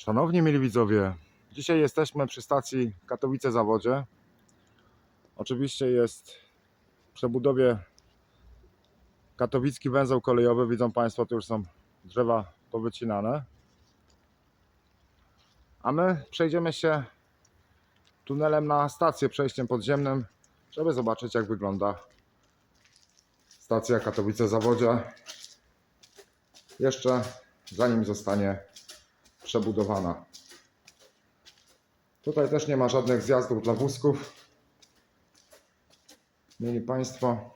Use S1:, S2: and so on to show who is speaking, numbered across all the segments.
S1: Szanowni mieli widzowie, dzisiaj jesteśmy przy stacji Katowice Zawodzie. Oczywiście jest w przebudowie katowicki węzeł kolejowy. Widzą Państwo, tu już są drzewa powycinane. A my przejdziemy się tunelem na stację, przejściem podziemnym, żeby zobaczyć jak wygląda stacja Katowice Zawodzie. Jeszcze zanim zostanie przebudowana. Tutaj też nie ma żadnych zjazdów dla wózków. Mieli Państwo.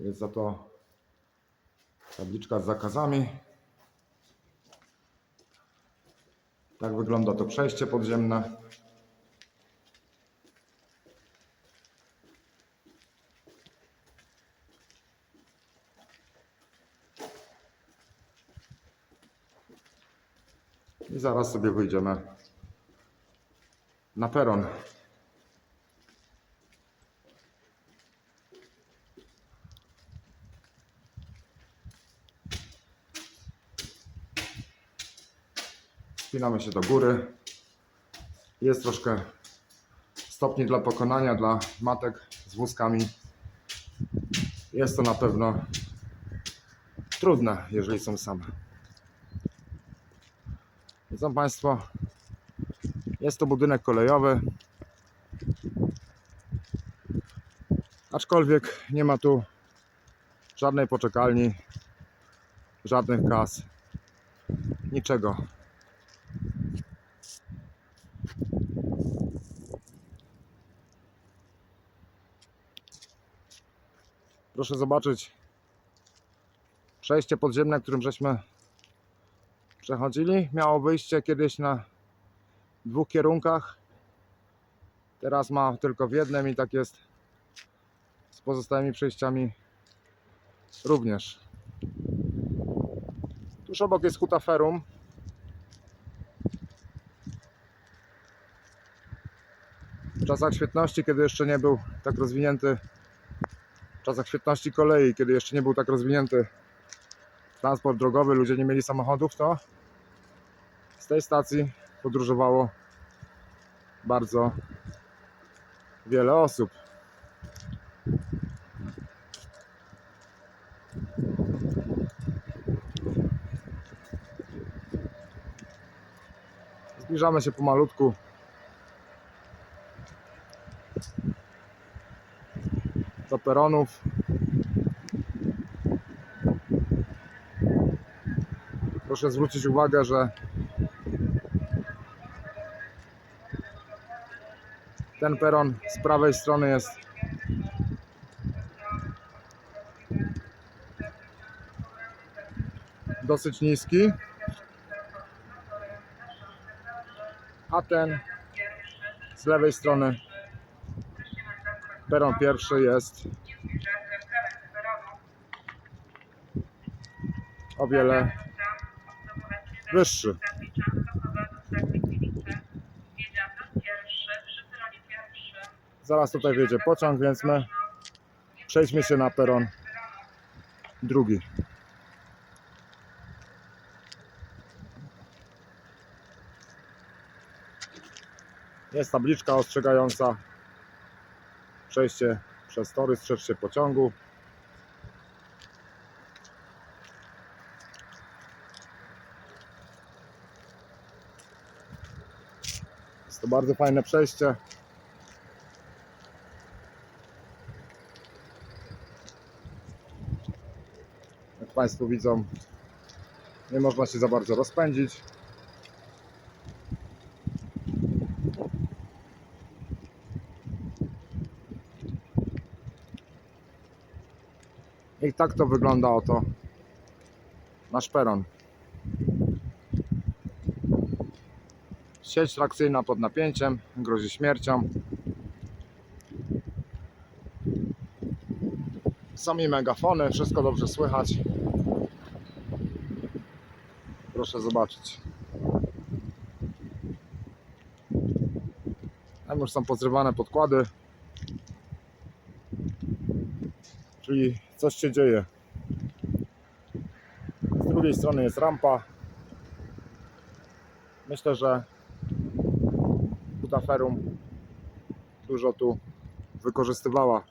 S1: Jest za to tabliczka z zakazami. Tak wygląda to przejście podziemne. I zaraz sobie wyjdziemy na peron. Spinamy się do góry. Jest troszkę stopni dla pokonania dla matek z wózkami. Jest to na pewno trudne, jeżeli są same. Widzą Państwo, jest to budynek kolejowy. Aczkolwiek nie ma tu żadnej poczekalni, żadnych kas, niczego. Proszę zobaczyć przejście podziemne, którym żeśmy przechodzili. Miało wyjście kiedyś na dwóch kierunkach. Teraz ma tylko w jednym i tak jest z pozostałymi przejściami również. Tuż obok jest Huta Ferum. W czasach świetności, kiedy jeszcze nie był tak rozwinięty, w czasach świetności kolei, kiedy jeszcze nie był tak rozwinięty transport drogowy, ludzie nie mieli samochodów, to z tej stacji podróżowało bardzo wiele osób. Zbliżamy się pomalutku do peronów. Proszę zwrócić uwagę, że ten peron z prawej strony jest. Dosyć niski, a ten z lewej strony. Peron pierwszy jest. O wiele wyższy. Zaraz tutaj wjedzie pociąg, więc my przejdźmy się na peron drugi. Jest tabliczka ostrzegająca przejście przez tory, strzeż się pociągu. Jest to bardzo fajne przejście. Państwo widzą, nie można się za bardzo rozpędzić. I tak to wygląda oto nasz peron. Sieć trakcyjna pod napięciem, grozi śmiercią. Sami megafony, wszystko dobrze słychać. Proszę zobaczyć. Tam już są pozrywane podkłady. Czyli coś się dzieje. Z drugiej strony jest rampa. Myślę, że Butaferum dużo tu wykorzystywała.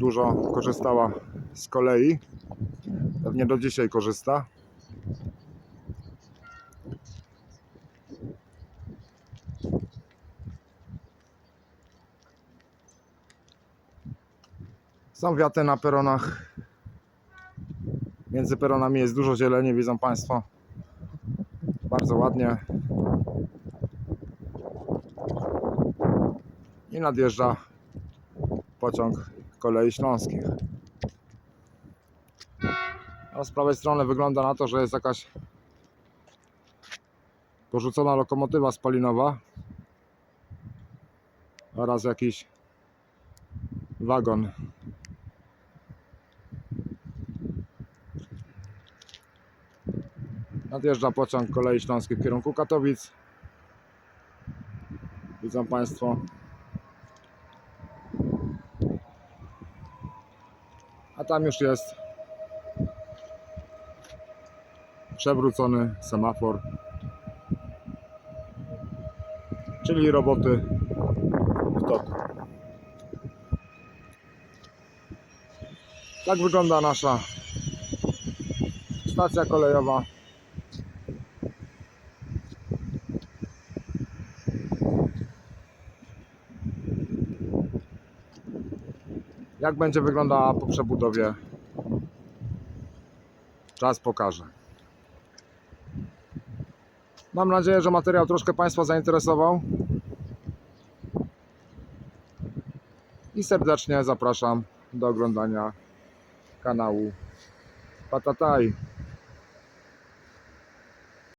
S1: Dużo korzystała z kolei. Pewnie do dzisiaj korzysta. Są wiaty na peronach. Między peronami jest dużo zieleni, widzą Państwo. Bardzo ładnie. I nadjeżdża pociąg kolei śląskich. A z prawej strony wygląda na to, że jest jakaś porzucona lokomotywa spalinowa oraz jakiś wagon Nadjeżdża pociąg kolei śląskiej w kierunku Katowic. Widzą Państwo. A tam już jest przewrócony semafor. Czyli roboty w toku. Tak wygląda nasza stacja kolejowa. Jak będzie wyglądała po przebudowie, czas pokaże. Mam nadzieję, że materiał troszkę Państwa zainteresował. I serdecznie zapraszam do oglądania kanału Patataj.